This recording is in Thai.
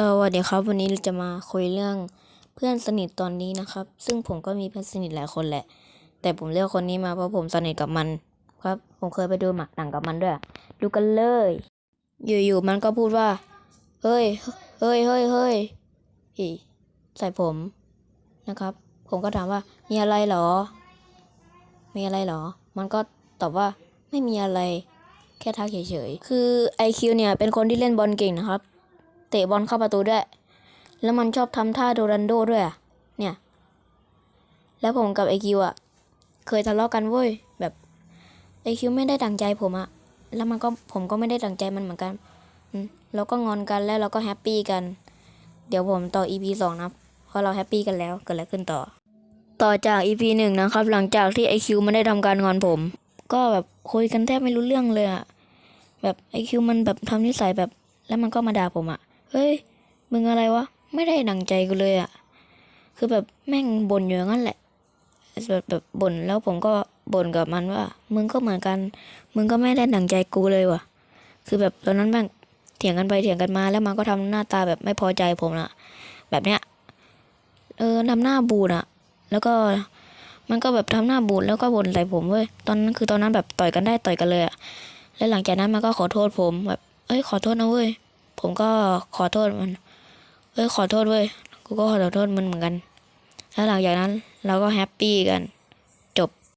สวัสดีครับ วันนี้เราจะมาคุยเรื่องเพื่อนสนิทตอนนี้นะครับ ซึ่งผมก็มีเพื่อนสนิทหลายคนแหละ แต่ผมเลือกคนนี้มาเพราะผมสนิทกับมัน ครับ ผมเคยไปดูหมักหนังกับมันด้วย ดูกันเลย อยู่ๆมันก็พูดว่า เฮ้ย เฮ้ยเฮ้ยเฮ้ยอีใส่ผมนะครับ ผมก็ถามว่า มีอะไรเหรอ มีอะไรเหรอ มันก็ตอบว่าไม่มีอะไร แค่ทักเฉยๆคือ IQ เนี่ยเป็นคนที่เล่นบอลเก่งนะครับ เตะบอลเข้าประตูด้วย แล้วมันชอบทำท่าโดรันโดด้วยอะเนี่ย แล้วผมกับไอคิวอะเคยทะเลาะกันเว้ยแบบไอคิวไม่ได้ดังใจผมอะแล้วมันก็ผมก็ไม่ได้ดังใจมันเหมือนกันอืมเราก็งอนกันแล้วเราก็แฮปปี้กัน เดี๋ยวผมต่อ EP สองนะเพราะเราแฮปปี้กันแล้วเกิดอะไรขึ้นต่อ ต่อจาก EP หนึ่งนะครับ หลังจากที่ไอคิวไม่ได้ทำการงอนผม ก็แบบคุยกันแทบไม่รู้เรื่องเลยอะแบบไอคิวมันแบบทำนิสัยแบบแล้วมันก็มาด่าผมอะ เฮ้ย มึงอะไรวะ ไม่ได้ดังใจกูเลยอะคือแบบแม่งบ่นอยู่งั้นแหละ แบบแบบบ่นแล้วผมก็บ่นกับมันว่า มึงก็เหมือนกัน มึงก็ไม่ได้ดังใจกูเลยว่ะ คือแบบตอนนั้นแม่งเถียงกันไปเถียงกันมาแล้วมันก็ทำหน้าตาแบบไม่พอใจผมนะแบบเนี้ย เออทำหน้าบูดอะแล้วก็มันก็แบบทำหน้าบูดแล้วก็บ่นใส่ผมเว้ย ตอนนั้นคือตอนนั้นแบบต่อยกันได้ต่อยกันเลยอะแล้วหลังจากนั้นมันก็ขอโทษผมแบบ เอ้ยขอโทษนะเว้ย ผมก็ขอโทษมันเอ้ยขอโทษเว้ยกูก็ขอโทษมันเหมือนกัน แล้วหลังจากนั้นเราก็แฮปปี้กัน